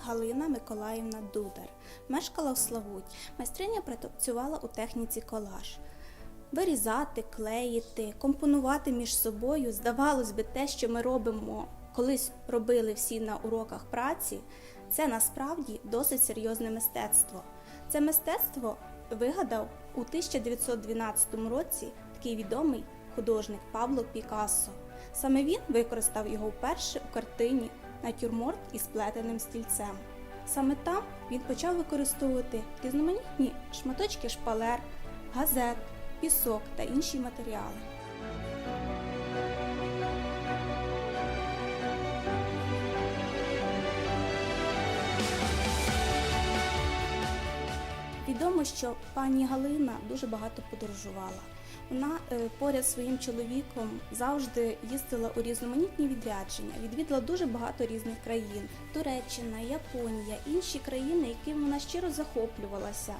Галина Миколаївна Дудар. Мешкала в Славуть. Майстриня працювала у техніці колаж. Вирізати, клеїти, компонувати між собою. Здавалось би, те, що ми робимо, колись робили всі на уроках праці, це насправді досить серйозне мистецтво. Це мистецтво вигадав у 1912 році такий відомий художник Пабло Пікассо. Саме він використав його вперше у картині Натюрморт із плетеним стільцем. Саме там він почав використовувати різноманітні шматочки шпалер, газет, пісок та інші матеріали. Відомо, що пані Галина дуже багато подорожувала. Вона е, поряд своїм чоловіком завжди їздила у різноманітні відрядження, відвідала дуже багато різних країн: Туреччина, Японія, інші країни, якими вона щиро захоплювалася.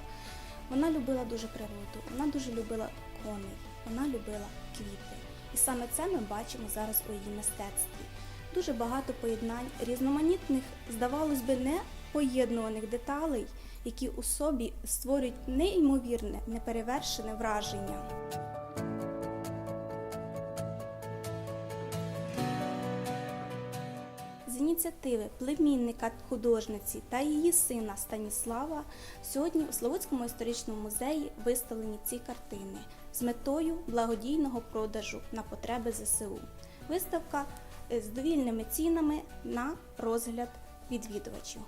Вона любила дуже природу, вона дуже любила коней, вона любила квіти. І саме це ми бачимо зараз у її мистецтві. Дуже багато поєднань різноманітних, здавалось би, не поєднуваних деталей, які у собі створюють неймовірне, неперевершене враження. З ініціативи племінника художниці та її сина Станіслава сьогодні у Славутському історичному музеї виставлені ці картини з метою благодійного продажу на потреби ЗСУ. Виставка з довільними цінами на розгляд відвідувачів.